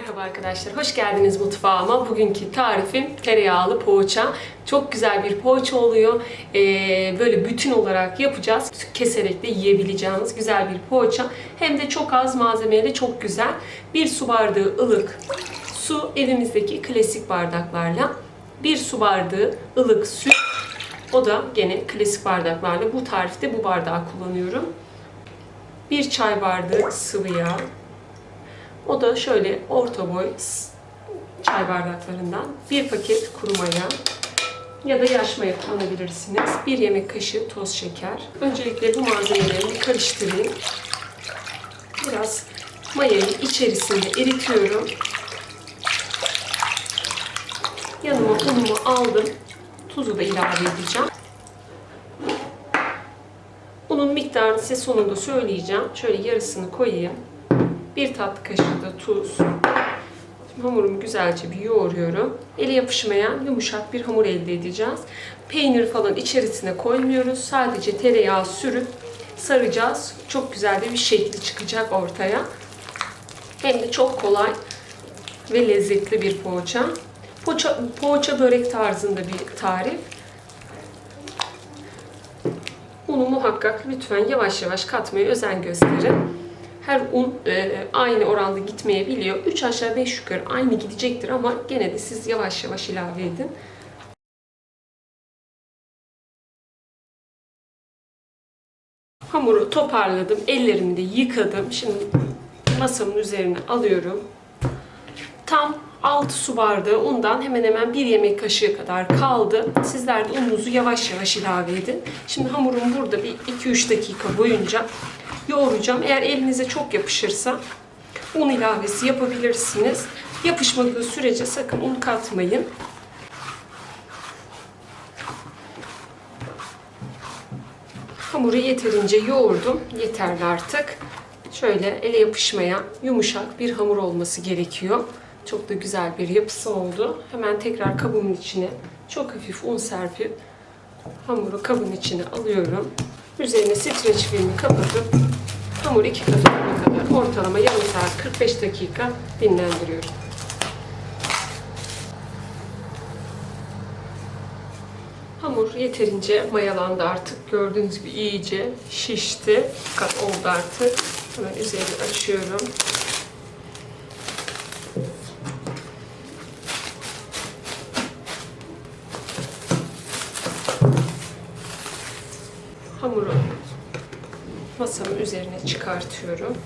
Merhaba arkadaşlar, hoş geldiniz mutfağıma. Bugünkü tarifim tereyağlı poğaça. Çok güzel bir poğaça oluyor. Ee, böyle bütün olarak yapacağız. Keserek de yiyebileceğiniz güzel bir poğaça. Hem de çok az malzemeyle çok güzel. Bir su bardağı ılık su evimizdeki klasik bardaklarla. Bir su bardağı ılık süt. O da gene klasik bardaklarla. Bu tarifte bu bardağı kullanıyorum. Bir çay bardağı sıvı yağ. O da şöyle orta boy çay bardaklarından bir paket kuru maya ya da yaş maya kullanabilirsiniz. Bir yemek kaşığı toz şeker. Öncelikle bu malzemeleri karıştırayım. Biraz mayayı içerisinde eritiyorum. Yanıma unumu aldım. Tuzu da ilave edeceğim. Unun miktarını size sonunda söyleyeceğim. Şöyle yarısını koyayım. Bir tatlı kaşığı da tuz. Hamurumu güzelce bir yoğuruyorum. Ele yapışmayan yumuşak bir hamur elde edeceğiz. Peynir falan içerisine koymuyoruz. Sadece tereyağı sürüp saracağız. Çok güzel de bir şekli çıkacak ortaya. Hem de çok kolay ve lezzetli bir poğaça. Poğaça, poğaça börek tarzında bir tarif. Unu muhakkak lütfen yavaş yavaş katmaya özen gösterin. Her un e, aynı oranda gitmeyebiliyor. 3 aşağı 5 yukarı aynı gidecektir ama gene de siz yavaş yavaş ilave edin. Hamuru toparladım. Ellerimi de yıkadım. Şimdi masamın üzerine alıyorum. Tam 6 su bardağı undan hemen hemen 1 yemek kaşığı kadar kaldı. Sizler de ununuzu yavaş yavaş ilave edin. Şimdi hamurumu burada bir 2-3 dakika boyunca yoğuracağım. Eğer elinize çok yapışırsa un ilavesi yapabilirsiniz. Yapışmadığı sürece sakın un katmayın. Hamuru yeterince yoğurdum. Yeterli artık. Şöyle ele yapışmayan yumuşak bir hamur olması gerekiyor. Çok da güzel bir yapısı oldu. Hemen tekrar kabımın içine çok hafif un serpip hamuru kabın içine alıyorum. Üzerine streç filmi kapatıp hamur iki katı kadar ortalama yarım saat 45 dakika dinlendiriyorum. Hamur yeterince mayalandı artık. Gördüğünüz gibi iyice şişti. Kat oldu artık. Hemen üzerini açıyorum. Hamuru masamın üzerine çıkartıyorum.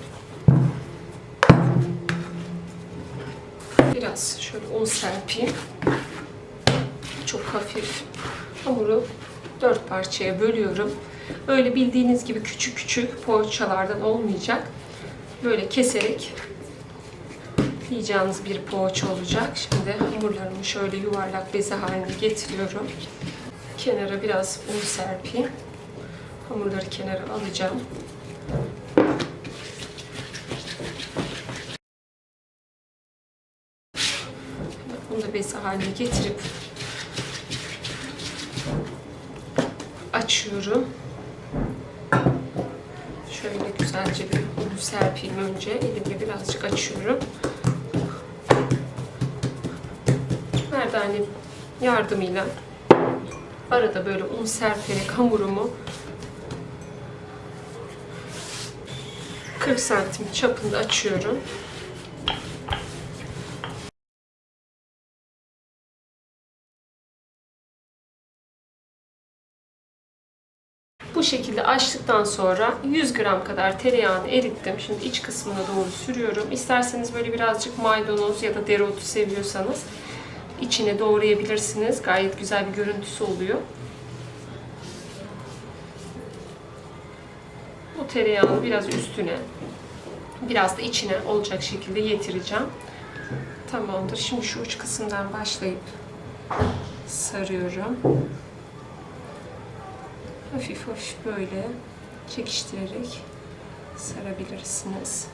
Biraz şöyle un serpeyim. Çok hafif hamuru dört parçaya bölüyorum. Öyle bildiğiniz gibi küçük küçük poğaçalardan olmayacak. Böyle keserek yiyeceğiniz bir poğaça olacak. Şimdi hamurlarımı şöyle yuvarlak beze haline getiriyorum. Kenara biraz un serpeyim. Hamurları kenara alacağım. Bunu da beze haline getirip açıyorum. Şöyle güzelce bir unu serpeyim önce. Elimle birazcık açıyorum. Merdane yardımıyla arada böyle un serperek hamurumu 40 santim çapında açıyorum. Bu şekilde açtıktan sonra 100 gram kadar tereyağını erittim. Şimdi iç kısmına doğru sürüyorum. İsterseniz böyle birazcık maydanoz ya da dereotu seviyorsanız içine doğrayabilirsiniz. Gayet güzel bir görüntüsü oluyor. Bu tereyağını biraz üstüne, biraz da içine olacak şekilde getireceğim. Tamamdır. Şimdi şu uç kısımdan başlayıp sarıyorum. Hafif hafif böyle çekiştirerek sarabilirsiniz.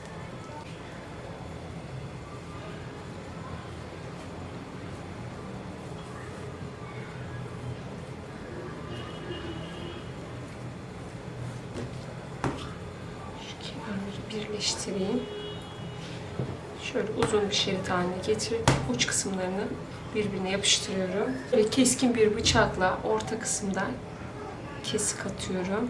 Birleştireyim. Şöyle uzun bir şerit haline getirip uç kısımlarını birbirine yapıştırıyorum. Ve keskin bir bıçakla orta kısımdan kesik atıyorum.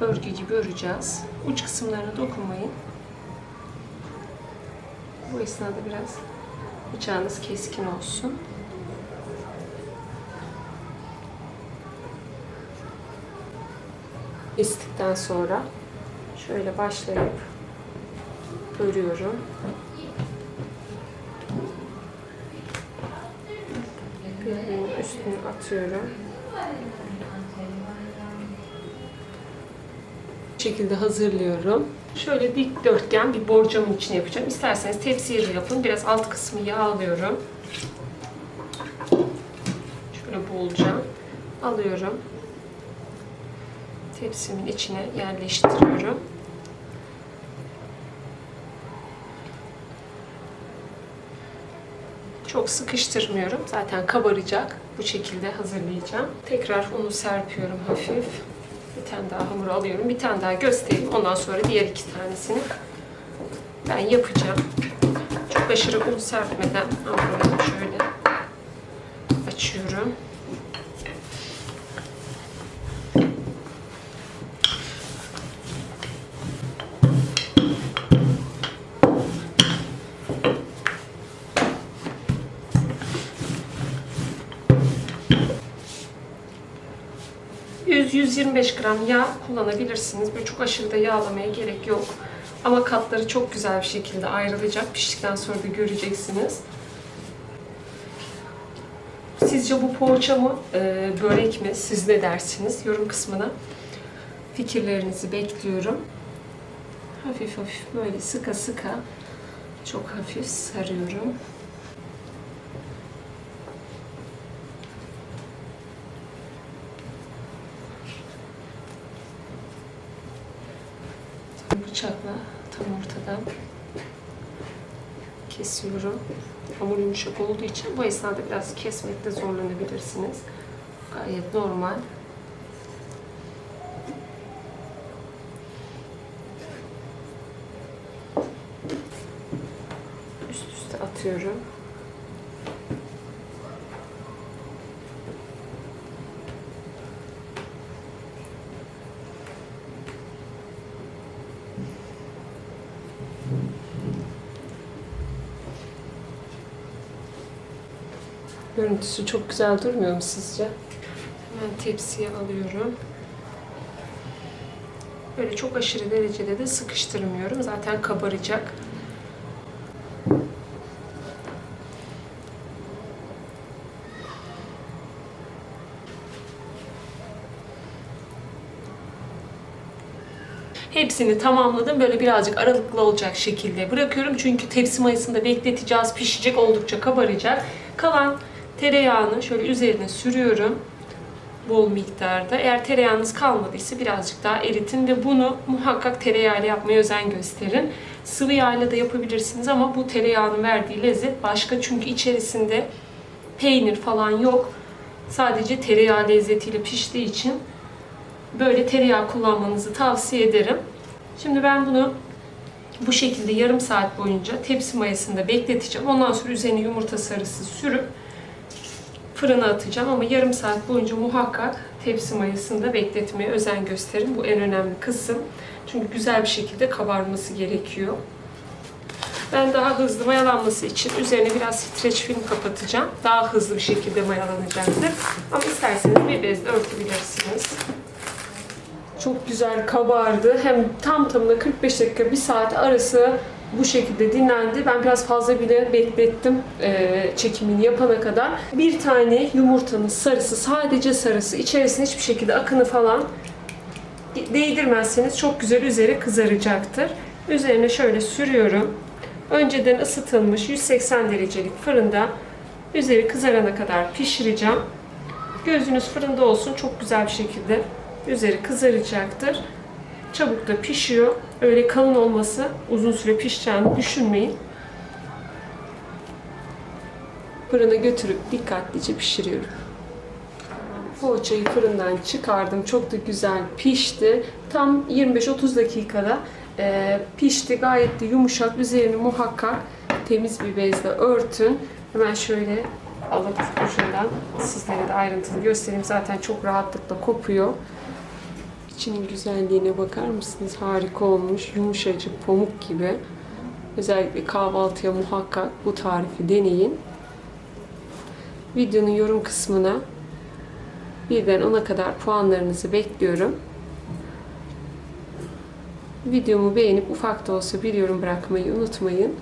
Örgü gibi öreceğiz. Uç kısımlarına dokunmayın. Bu esnada biraz bıçağınız keskin olsun. Kestikten sonra şöyle başlayıp örüyorum. Üstüne atıyorum. Bu şekilde hazırlıyorum. Şöyle dikdörtgen bir borcamın içine yapacağım. İsterseniz tepsiye de yapın. Biraz alt kısmı yağlıyorum. Şöyle bolca alıyorum. Tepsimin içine yerleştiriyorum. Çok sıkıştırmıyorum. Zaten kabaracak. Bu şekilde hazırlayacağım. Tekrar unu serpiyorum hafif. Bir tane daha hamur alıyorum. Bir tane daha göstereyim. Ondan sonra diğer iki tanesini ben yapacağım. Çok aşırı un serpmeden hamurunu şöyle açıyorum. ...100-125 gram yağ kullanabilirsiniz. Böyle çok aşırı da yağlamaya gerek yok. Ama katları çok güzel bir şekilde ayrılacak. Piştikten sonra da göreceksiniz. Sizce bu poğaça mı, e, börek mi? Siz ne dersiniz? Yorum kısmına fikirlerinizi bekliyorum. Hafif hafif böyle sıka sıka çok hafif sarıyorum. Bıçakla tam ortadan kesiyorum. Hamur yumuşak olduğu için bu esnada biraz kesmekte zorlanabilirsiniz. Gayet normal. Üst üste atıyorum. Görüntüsü çok güzel durmuyor mu sizce? Hemen tepsiye alıyorum. Böyle çok aşırı derecede de sıkıştırmıyorum. Zaten kabaracak. Hepsini tamamladım. Böyle birazcık aralıklı olacak şekilde bırakıyorum. Çünkü tepsi mayasında bekleteceğiz. Pişecek, oldukça kabaracak. Kalan tereyağını şöyle üzerine sürüyorum. Bol miktarda. Eğer tereyağınız kalmadıysa birazcık daha eritin ve bunu muhakkak tereyağıyla yapmaya özen gösterin. Sıvı yağla da yapabilirsiniz ama bu tereyağının verdiği lezzet başka. Çünkü içerisinde peynir falan yok. Sadece tereyağı lezzetiyle piştiği için böyle tereyağı kullanmanızı tavsiye ederim. Şimdi ben bunu bu şekilde yarım saat boyunca tepsi mayasında bekleteceğim. Ondan sonra üzerine yumurta sarısı sürüp fırına atacağım ama yarım saat boyunca muhakkak tepsi mayasında bekletmeye özen gösterin. Bu en önemli kısım. Çünkü güzel bir şekilde kabarması gerekiyor. Ben daha hızlı mayalanması için üzerine biraz streç film kapatacağım. Daha hızlı bir şekilde mayalanacaktır. Ama isterseniz bir bezle örtebilirsiniz. Çok güzel kabardı. Hem tam tamına 45 dakika, 1 saat arası bu şekilde dinlendi. Ben biraz fazla bile beklettim e, çekimini yapana kadar. Bir tane yumurtanın sarısı, sadece sarısı, içerisine hiçbir şekilde akını falan değdirmezseniz çok güzel üzeri kızaracaktır. Üzerine şöyle sürüyorum. Önceden ısıtılmış 180 derecelik fırında üzeri kızarana kadar pişireceğim. Gözünüz fırında olsun çok güzel bir şekilde üzeri kızaracaktır. Çabuk da pişiyor. Öyle kalın olması uzun süre pişeceğini düşünmeyin. Fırına götürüp dikkatlice pişiriyorum. Poğaçayı fırından çıkardım. Çok da güzel pişti. Tam 25-30 dakikada e, pişti. Gayet de yumuşak. Üzerini muhakkak temiz bir bezle örtün. Hemen şöyle alıp ucundan sizlere de ayrıntılı göstereyim. Zaten çok rahatlıkla kopuyor. İçinin güzelliğine bakar mısınız? Harika olmuş. Yumuşacık, pamuk gibi. Özellikle kahvaltıya muhakkak bu tarifi deneyin. Videonun yorum kısmına birden 10'a kadar puanlarınızı bekliyorum. Videomu beğenip ufak da olsa bir yorum bırakmayı unutmayın.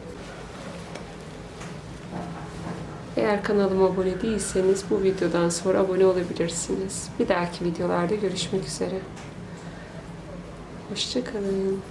Eğer kanalıma abone değilseniz bu videodan sonra abone olabilirsiniz. Bir dahaki videolarda görüşmek üzere. Hoşçakalın.